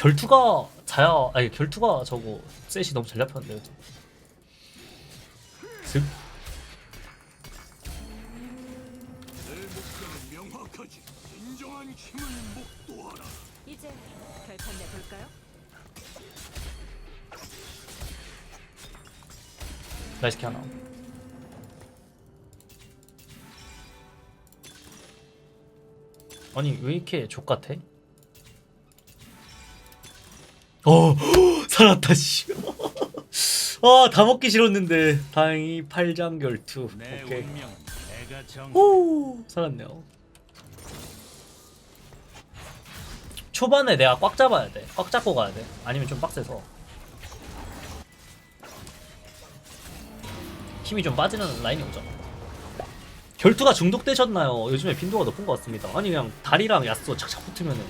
결투가 자야 아니 결투가 저거 셋이 너무 잘 잡혔는데 목도하라. 이제? 라이스키 하나 아니 왜 이렇게 족같아? 어 살았다 씨 아다 먹기 싫었는데. 다행히 팔장 결투. 내 오케이. 오 살았네요. 초반에 내가 꽉 잡아야 돼 꽉 잡고 가야 돼. 아니면 좀 빡세서. 힘이 좀 빠지는 라인이 오잖아 결투가 중독되셨나요? 요즘에 빈도가 높은 것 같습니다. 아니 그냥 다리랑 야스오 착착 붙으면은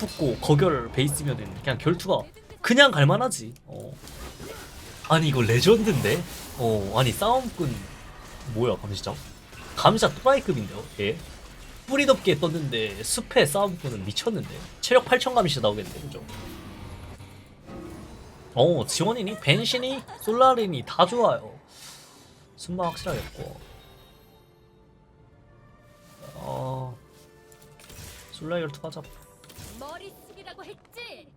붙고 거결 베이스면은 그냥 결투가 그냥 갈만하지 어. 아니 이거 레전드인데? 어 아니 싸움꾼 뭐야 감시장? 감시장 또라이급인데요 얘? 뿌리 덮게 떴는데 숲에 싸움꾼은 미쳤는데 체력 8천 감시 나오겠는데 그죠? 어 지원이니 벤신이 솔라린이 다 좋아요 순방 확실하겠고 어 솔라 열투 가자 머리 숙이라고 했지.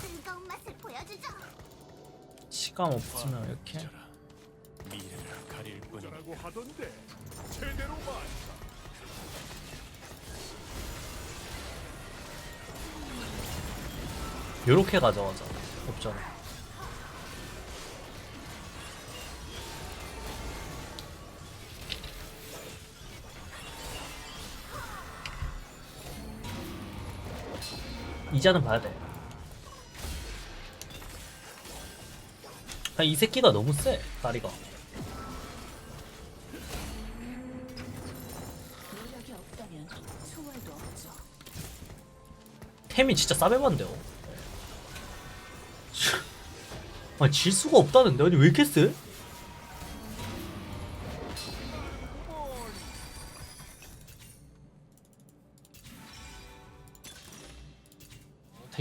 즐거운 맛을 보여주죠. 시간 없으면 이렇게 잊어라. 미래를 가릴 뿐이라고 하던데 제대로 말. 요렇게 가져가자 없잖아 이자는 봐야 돼. 아, 이 새끼가 너무 세, 다리가. 템이 진짜 싸매봤는데요. 아니, 질 수가 없다는데? 아니, 왜 이렇게 세?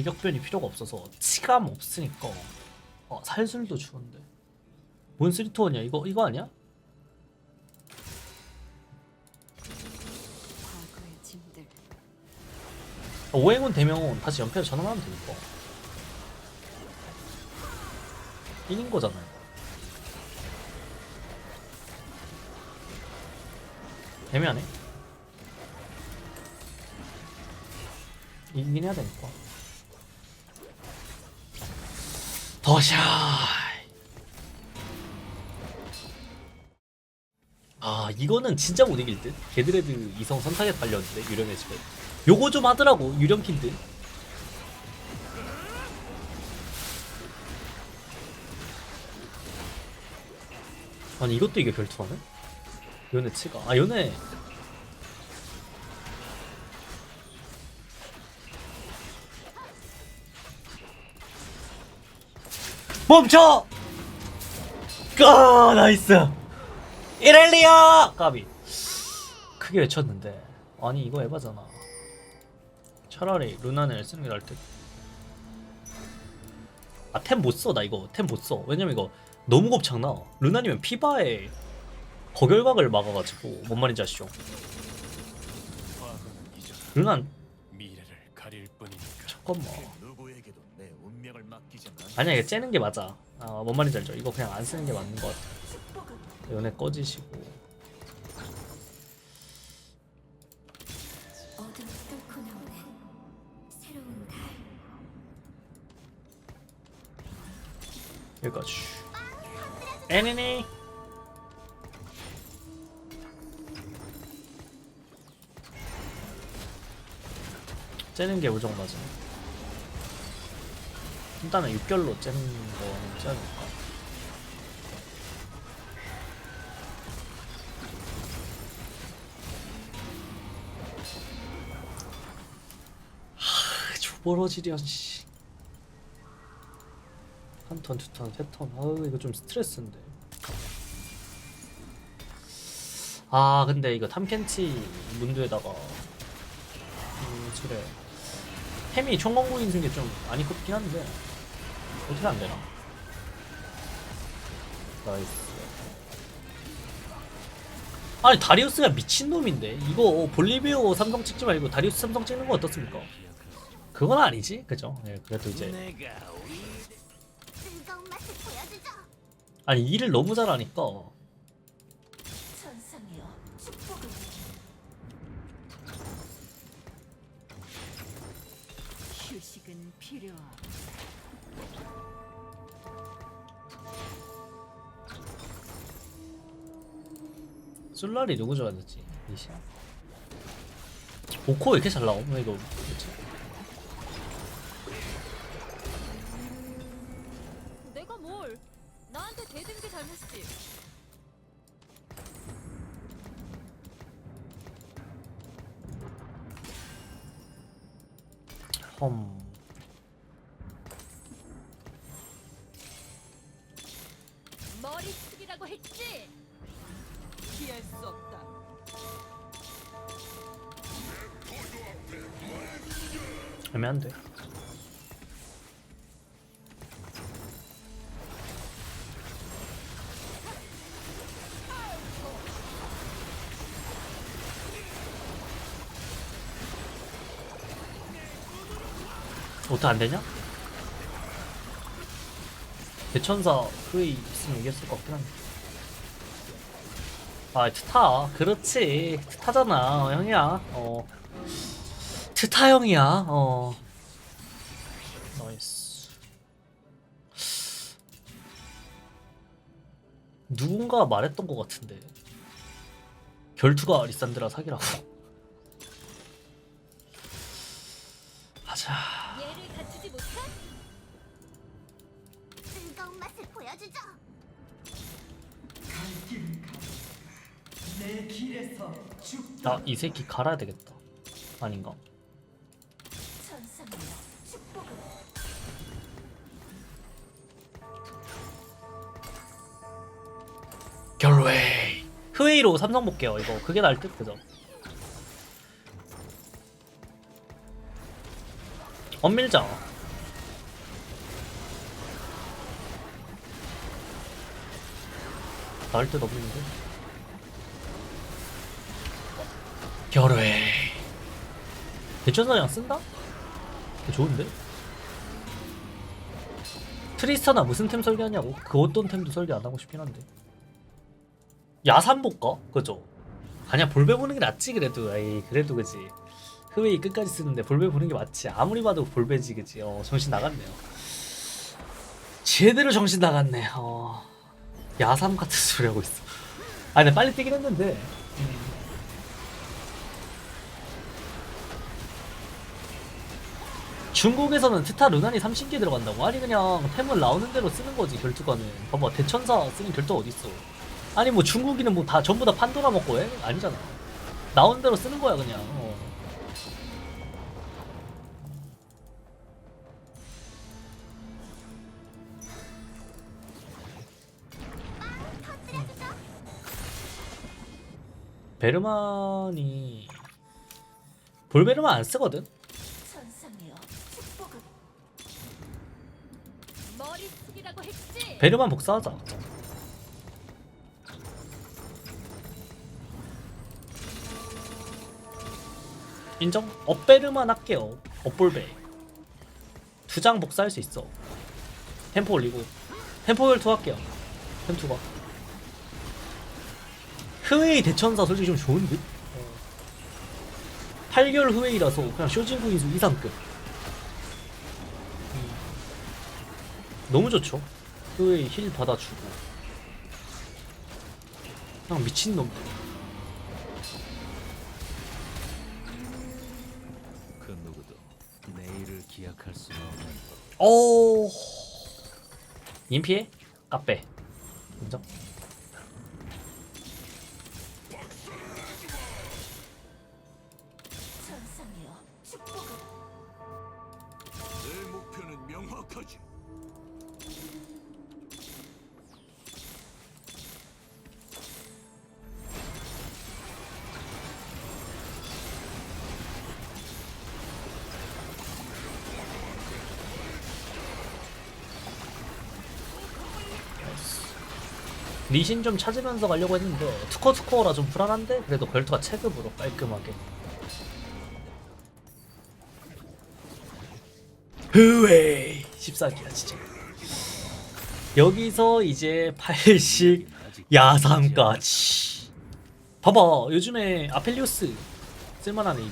대격변이 필요가 없어서 치감 없으니까 어, 살술도 주는데. 뭔 쓰리토어냐? 이거 이거 아니야? 어, 오행운 되면 다시 연패를 전환하면 되니까 이긴 거잖아요. 애매하네. 이기긴 해야 되니까 더샤 아 이거는 진짜 못 이길 듯. 개드레드 이성 선탁에 달렸는데 유령의 집에. 요거 좀 하더라고 유령킨들. 아니 이것도 이게 결투하네? 연애 치가. 아 연애 멈춰! 까 나이스 이렐리아 까비 크게 외쳤는데 아니 이거 에바잖아 차라리 루나를 쓰는 게 나을 듯. 아템 못 써 나 이거 템 못 써. 왜냐면 이거 너무 곱창나. 루나님은 피바에 거결각을 막아가지고 뭔 말인지 아시죠? 루난. 잠깐만. 아. 아니야 이거 째는 게 맞아. 아 뭔 말인지 알죠? 이거 그냥 안 쓰는 게 맞는 것 같아. 연애 꺼지시고. 여기까지. 애니니. 째는 게 우정 맞아. 일단은 육결로 째는 거는 째야 될까? 하, 조버러지련 씨. 한 턴, 두 턴, 세 턴. 아우 이거 좀 스트레스인데. 아 근데 이거 탐켄치 문두에다가 그래 햄이 총공구인 승게 좀 많이 꼽긴 한데 어떻게 안 되나? 나이스. 아니 다리우스가 미친 놈인데 이거 볼리비오 삼성 찍지 말고 다리우스 삼성 찍는 거 어떻습니까? 그건 아니지, 그죠? 예, 그래도 이제. 아니 일을 너무 잘하니까. 솔라리 누구 되지? 리시아. 오코 왜 이렇게 잘 나옴? 왜 이거 뭐지? 내가 뭘? 나한테 대든 게 잘못이지. 험. 애매한데. 어떻게 안 되냐? 대천사 후에 있으면 이겼을 것 같긴 한데. 아, 트타. 그렇지. 트타잖아. 형이야. 어. 트타 형이야. 어. 나이스. 누군가 말했던 것 같은데. 결투가 리산드라 사기라고. 하자. 얘를 갖추지 못해? 즐거운 맛을 보여주죠. 나 이 새끼 갈아야 되겠다. 아닌가? 천상이여 축복을 결웨이. 흐웨이로 삼성 볼게요. 이거 그게 나을 듯 그죠? 엄밀자. 나을 듯 없는데. 결웨이. 대천사장 쓴다? 좋은데? 트리스타나 무슨 템 설계하냐고? 그 어떤 템도 설계 안 하고 싶긴 한데. 야산 볼까? 그죠? 아니야 볼배 보는 게 낫지 그래도 에이 그래도 그지 흐웨이 끝까지 쓰는데 볼배 보는 게 맞지 아무리 봐도 볼배지 그지 어 정신 나갔네요 제대로 정신 나갔네 어 야삼 같은 소리 하고 있어 아니 빨리 뛰긴 했는데 중국에서는 트타 루난이 30개 들어간다고 아니 그냥 템을 나오는 대로 쓰는 거지 결투가는 봐봐 대천사 쓰는 결투 어딨어 아니 뭐 중국인은 뭐 다 전부 다 판도라 먹고 해? 아니잖아. 나온 대로 쓰는 거야 그냥. 어. 베르만이 볼베르만 안 쓰거든. 베르만 복사하자. 인정? 업베르만 할게요. 업볼베. 두 장 복사할 수 있어. 템포 올리고. 템포 열투 할게요. 템투가. 흐웨이 대천사 솔직히 좀 좋은 듯? 8개월 후웨이라서 그냥 쇼진구 인수 이상급. 음. 너무 좋죠. 흐웨이 힐 받아주고. 그냥 미친놈. 그 누구도 내일을 기약할 수는 없는 오. 인피해? 까빼. 인정? 리신 좀 찾으면서 가려고 했는데 투커 투커라 좀 불안한데 그래도 걸투가 체급으로 깔끔하게. 흐웨이! 14기야 진짜. 여기서 이제 80 야상까지 봐봐 요즘에 아펠리오스 쓸만한 AD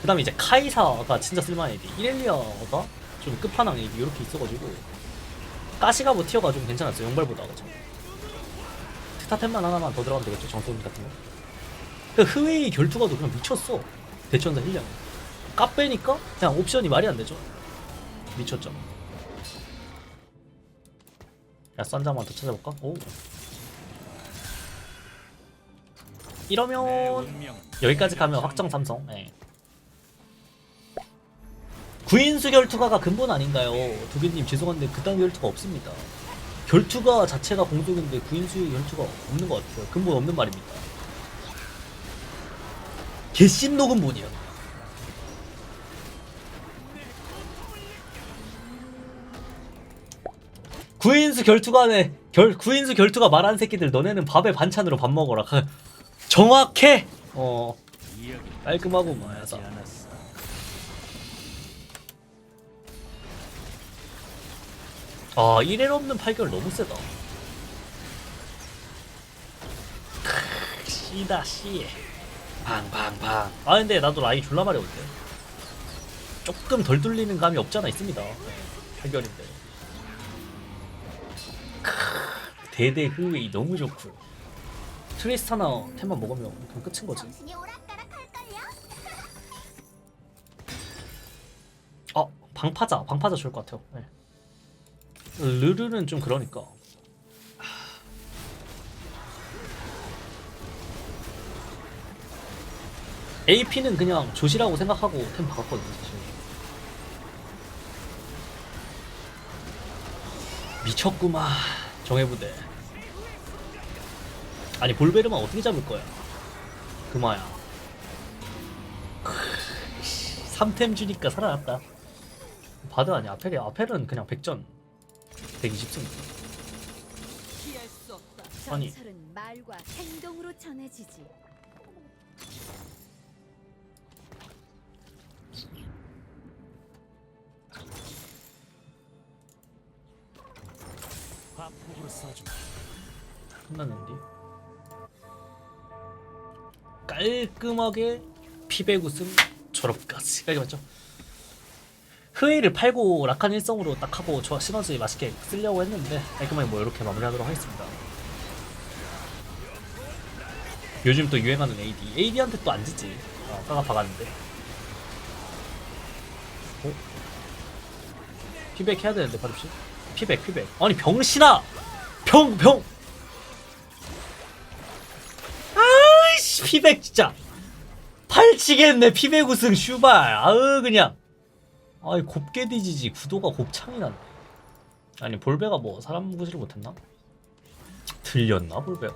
그 다음에 이제 카이사가 진짜 쓸만한 AD 이렐리아가 좀 끝판왕 AD 이렇게 있어가지고 가시가 뭐 티어가 좀 괜찮았어요 용발보다. 그죠 스타템만 하나만 더 들어가면 되겠죠? 정소음 같은 거 그 흐웨이 결투가도 그냥 미쳤어. 대천사 힐량 까빼니까 그냥 옵션이 말이 안 되죠. 미쳤죠. 야 썬장만 더 찾아볼까? 오. 이러면 여기까지 가면 확정 삼성. 예. 구인수 결투가가 근본 아닌가요? 두개님 죄송한데 그딴 결투가 없습니다 결투가 자체가 공속인데 구인수의 결투가 없는 것 같아요. 근본 없는 말입니다. 개씹 녹음본이야 구인수 결투가네 결 구인수 결투가 말한 새끼들 너네는 밥에 반찬으로 밥 먹어라. 가- 정확해! 어 깔끔하고 마야 아 1일 없는 8개월 너무 세다. 크, 씨다 씨. 팡팡팡 아 근데 나도 라인 졸라 마려울 때. 조금 덜 뚫리는 감이 없잖아 있습니다. 8개월인데. 대대 흐웨이 너무 좋고. 트리스타나 템만 먹으면 그냥 끝인 거지? 아 방파자. 방파자 좋을 것 같아요. 네. 르르는 좀 그러니까. AP는 그냥 조시라고 생각하고 템 박았거든요 사실. 미쳤구만 정해부대. 아니 볼베르만 어떻게 잡을 거야? 그마야. 3템 주니까 살아났다. 바드 아니야? 아펠이 아펠은 그냥 100전 120승 피할 수 없다. 아니. 전설은 말과 행동으로 전해지지. 밥폭으로 써주마. 끝났는데 깔끔하게 피배구승 졸업까지 깔게 맞죠? 흐웨이를 팔고 라칸 일성으로 딱 하고 저 시너지 맛있게 쓰려고 했는데 깔끔하게 뭐 이렇게 마무리하도록 하겠습니다. 요즘 또 유행하는 AD AD한테 또 안 지지. 어, 까가 박았는데. 어? 피백 해야 되는데 바로씨 피백 피백. 아니 병신아! 병 병! 아이씨 피백 진짜. 팔치겠네 피백 우승 슈발. 아으 그냥 아이 곱게 뒤지지. 구도가 곱창이 나네. 아니 볼베가 뭐 사람 구실을 못했나? 들렸나 볼베가?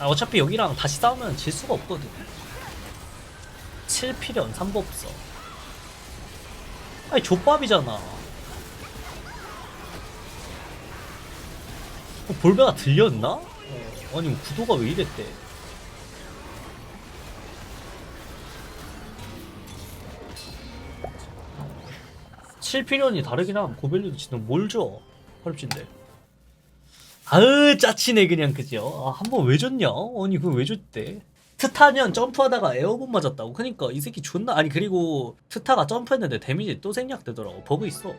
아 어차피 여기랑 다시 싸우면 질 수가 없거든. 7필연 3법서 아니 족밥이잖아. 어, 볼베가 들렸나? 어, 아니 구도가 왜 이랬대 칠필연이 다르긴 함 고벨리도 진짜 뭘 줘? 헐진데 아으 짜치네 그냥 그죠? 아, 한번 왜 줬냐? 아니 그거 왜 줬대? 트타면 점프하다가 에어본 맞았다고 그니까 이 새끼 존나 아니 그리고 트타가 점프했는데 데미지 또 생략되더라고 버그 있어